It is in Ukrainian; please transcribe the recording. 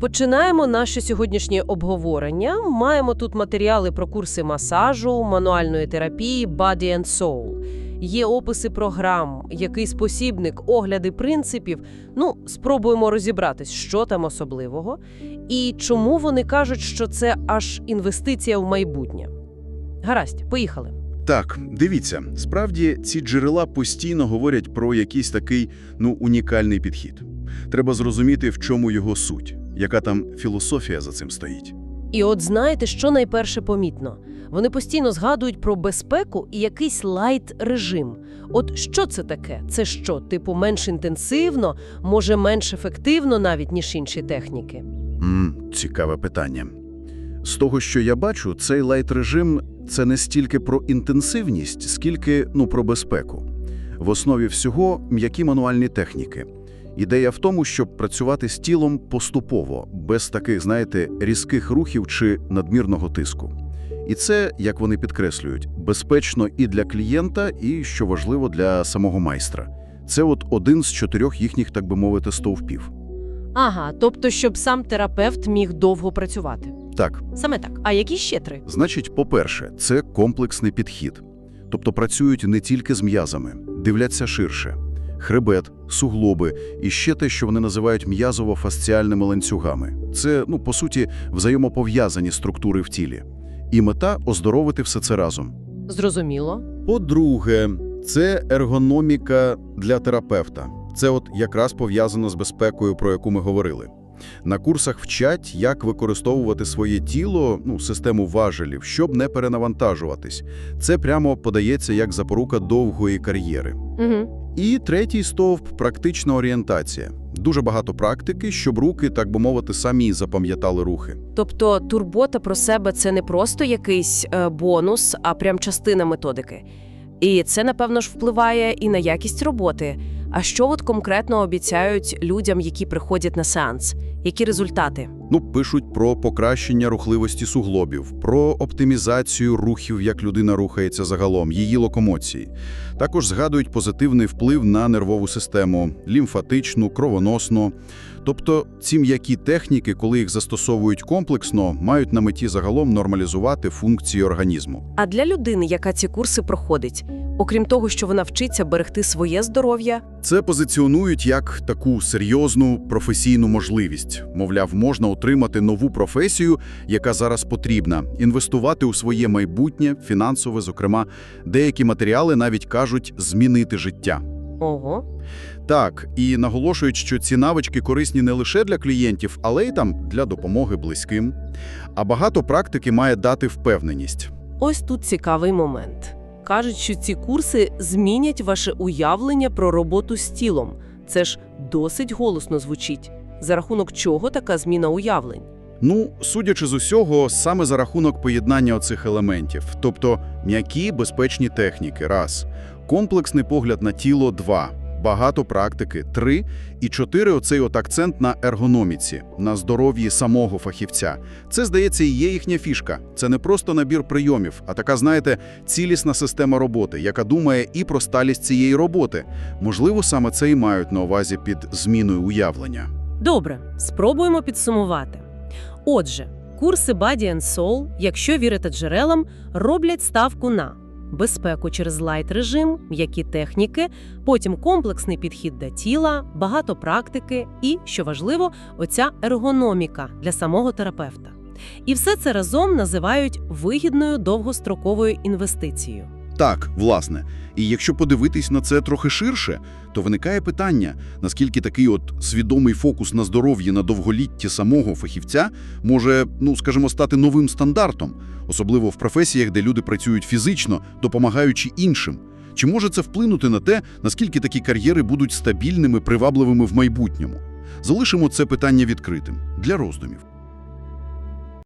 Починаємо наше сьогоднішнє обговорення. Маємо тут матеріали про курси масажу, мануальної терапії Body and Soul. Є описи програм, який спосібник, огляди принципів. Ну, спробуємо розібратись, що там особливого, і чому вони кажуть, що це аж інвестиція в майбутнє. Гаразд, поїхали. Так, дивіться, справді ці джерела постійно говорять про якийсь такий ну унікальний підхід. Треба зрозуміти, в чому його суть, яка там філософія за цим стоїть. І от знаєте, що найперше помітно? Вони постійно згадують про безпеку і якийсь лайт-режим. От що це таке? Це що, типу, менш інтенсивно, може менш ефективно навіть, ніж інші техніки? м цікаве питання. З того, що я бачу, цей лайт-режим – це не стільки про інтенсивність, скільки ну, про безпеку. В основі всього – м'які мануальні техніки. Ідея в тому, щоб працювати з тілом поступово, без таких, знаєте, різких рухів чи надмірного тиску. І це, як вони підкреслюють, безпечно і для клієнта, і, що важливо, для самого майстра. Це от один з чотирьох їхніх, так би мовити, стовпів. Ага, тобто, щоб сам терапевт міг довго працювати. Так, Саме так. А які ще три? Значить, по-перше, це комплексний підхід. Тобто працюють не тільки з м'язами, дивляться ширше. Хребет, суглоби і ще те, що вони називають м'язово-фасціальними ланцюгами. Це, ну, по суті, взаємопов'язані структури в тілі. І мета – оздоровити все це разом. Зрозуміло. По-друге, це ергономіка для терапевта. Це от якраз пов'язано з безпекою, про яку ми говорили. На курсах вчать, як використовувати своє тіло, ну, систему важелів, щоб не перенавантажуватись. Це прямо подається як запорука довгої кар'єри. Угу. І третій стовп – практична орієнтація. Дуже багато практики, щоб руки, так би мовити, самі запам'ятали рухи. Тобто турбота про себе це не просто якийсь е, бонус, а прям частина методики. І це, напевно ж, впливає і на якість роботи. А що от конкретно обіцяють людям, які приходять на сеанс? Які результати? Ну, пишуть про покращення рухливості суглобів, про оптимізацію рухів, як людина рухається загалом, її локомоції. Також згадують позитивний вплив на нервову систему, лімфатичну, кровоносну. Тобто ці м'які техніки, коли їх застосовують комплексно, мають на меті загалом нормалізувати функції організму. А для людини, яка ці курси проходить, окрім того, що вона вчиться берегти своє здоров'я, Це позиціонують як таку серйозну професійну можливість. Мовляв, можна отримати нову професію, яка зараз потрібна, інвестувати у своє майбутнє, фінансове, зокрема, деякі матеріали навіть кажуть змінити життя. ого, Так, і наголошують, що ці навички корисні не лише для клієнтів, але й там для допомоги близьким. А багато практики має дати впевненість. ось тут цікавий момент. Кажуть, що ці курси змінять ваше уявлення про роботу з тілом. Це ж досить голосно звучить. За рахунок чого така зміна уявлень? Ну, судячи з усього, саме за рахунок поєднання оцих елементів, тобто м'які безпечні техніки, раз, комплексний погляд на тіло, два, багато практики, три, і чотири оцей от акцент на ергономіці, на здоров'ї самого фахівця. Це, здається, і є їхня фішка. Це не просто набір прийомів, а така, знаєте, цілісна система роботи, яка думає і про сталість цієї роботи. Можливо, саме це і мають на увазі під зміною уявлення. Добре, спробуємо підсумувати. Отже, курси Body and Soul, якщо вірити джерелам, роблять ставку на безпеку через лайт-режим, м'які техніки, потім комплексний підхід до тіла, багато практики і, що важливо, оця ергономіка для самого терапевта. І все це разом називають вигідною довгостроковою інвестицією. Так, власне. І якщо подивитись на це трохи ширше, то виникає питання, наскільки такий от свідомий фокус на здоров'ї на довголітті самого фахівця може, ну, скажімо, стати новим стандартом, особливо в професіях, де люди працюють фізично, допомагаючи іншим. Чи може це вплинути на те, наскільки такі кар'єри будуть стабільними, привабливими в майбутньому? Залишимо це питання відкритим для роздумів.